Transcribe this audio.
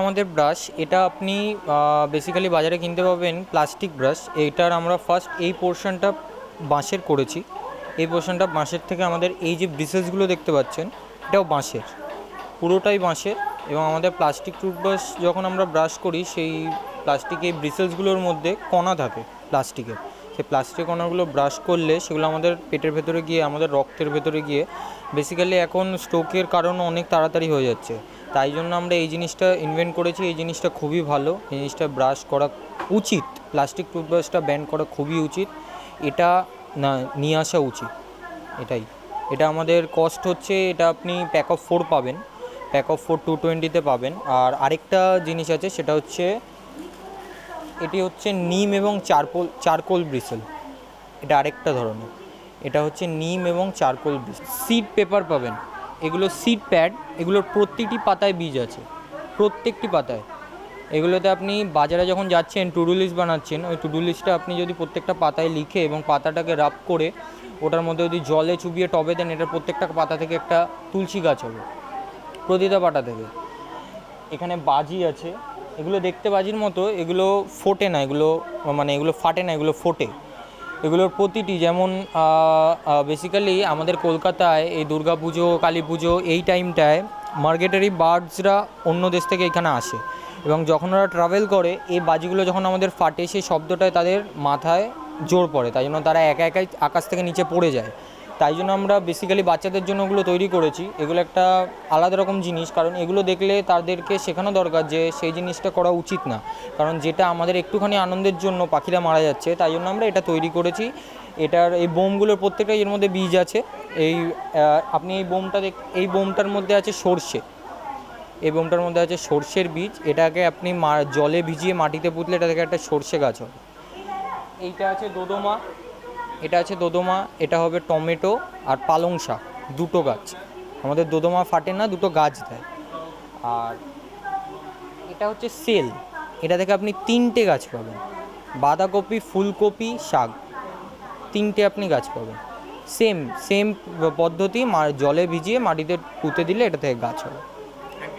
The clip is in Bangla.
আমাদের ব্রাশ এটা আপনি বেসিক্যালি বাজারে কিনতে পাবেন প্লাস্টিক ব্রাশ এইটার আমরা ফার্স্ট এই পোর্শনটা বাঁশের করেছি। এই পোর্শনটা বাঁশের থেকে আমাদের এই যে ব্রিসেসগুলো দেখতে পাচ্ছেন, এটাও বাঁশের। পুরোটাই বাঁশের এবং আমাদের প্লাস্টিক টুথব্রাশ যখন আমরা ব্রাশ করি, সেই প্লাস্টিকে ব্রিসেসগুলোর মধ্যে কণা থাকে প্লাস্টিকের সেই প্লাস্টিক কণাগুলো ব্রাশ করলে সেগুলো আমাদের পেটের ভেতরে গিয়ে, আমাদের রক্তের ভেতরে গিয়ে বেসিক্যালি এখন স্ট্রোকের কারণ অনেক তাড়াতাড়ি হয়ে যাচ্ছে। তাই জন্য আমরা এই জিনিসটা ইনভেন্ট করেছি, এই জিনিসটা খুবই ভালো। এই জিনিসটা ব্রাশ করা উচিত প্লাস্টিক টুথব্রাশটা ব্যান করা খুবই উচিত। এটা না, নিয়ে আসা উচিত, এটাই। এটা আমাদের কস্ট হচ্ছে, এটা আপনি প্যাক অফ ফোর পাবেন। প্যাক অফ ফোর টু টোয়েন্টিতে পাবেন। আর আরেকটা জিনিস আছে, সেটা হচ্ছে এটি হচ্ছে নিম এবং চারকোল চারকোল ব্রিসেল। এটা আরেকটা ধরনের। এটা হচ্ছে নিম এবং চারকোল ব্রিসেল। সিড পেপার পাবেন। এগুলো সিড প্যাড। এগুলোর প্রত্যেকটি পাতায় বীজ আছে। প্রত্যেকটি পাতায়। এগুলোতে আপনি বাজারে যখন যাচ্ছেন টুডু লিস্ট বানাচ্ছেন, ওই টুডু লিস্টটা আপনি যদি প্রত্যেকটা পাতায় লিখে এবং পাতাটাকে রাব করে ওটার মধ্যে যদি জলে চুবিয়ে টবে দেন এটার প্রত্যেকটা পাতা থেকে একটা তুলসী গাছ হবে। প্রতিটা পাতা থেকে। এখানে বাজি আছে। এগুলো দেখতে বাজির মতো, এগুলো ফোটে না, এগুলো মানে এগুলো ফাটে না, এগুলো ফোটে। এগুলোর প্রতিটি যেমন বেসিক্যালি আমাদের কলকাতায় এই দুর্গা পুজো, কালী পুজো এই টাইমটায় মার্কেটারি বার্ডসরা অন্য দেশ থেকে এখানে আসে। এবং যখন ওরা ট্রাভেল করে, এই বাজিগুলো যখন আমাদের ফাটে, সেই শব্দটায় তাদের মাথায় জোর পড়ে। তাই জন্য তারা একা একাই আকাশ থেকে নিচে পড়ে যায়। তাই জন্য আমরা বেসিক্যালি বাচ্চাদের জন্য ওগুলো তৈরি করেছি। এগুলো একটা আলাদা রকম জিনিস, কারণ এগুলো দেখলে তাদেরকে শেখানো দরকার যে সেই জিনিসটা করা উচিত না। কারণ যেটা আমাদের একটুখানি আনন্দের জন্য পাখিরা মারা যাচ্ছে, তাই জন্য আমরা এটা তৈরি করেছি। এটার, এই বোমগুলোর প্রত্যেকটাই এর মধ্যে বীজ আছে। এই আপনি এই বোমটা দেখ, এই বোমটার মধ্যে আছে সর্ষে। এই বোমটার মধ্যে আছে সর্ষের বীজ। এটাকে আপনি জলে ভিজিয়ে মাটিতে পুঁতলে এটা থেকে একটা সর্ষে গাছ হবে। এইটা আছে দোদমা। এটা আছে দোদমা, এটা হবে টমেটো আর পালং শাক, দুটো গাছ। আমাদের দোদমা ফাটে না, দুটো গাছ দেয়। আর এটা হচ্ছে সেল। এটা থেকে আপনি তিনটে গাছ পাবেন। বাঁধাকপি, ফুলকপি, শাক, তিনটে আপনি গাছ পাবেন। সেম সেম পদ্ধতি জলে ভিজিয়ে মাটিতে পুঁতে দিলে এটা থেকে গাছ হবে।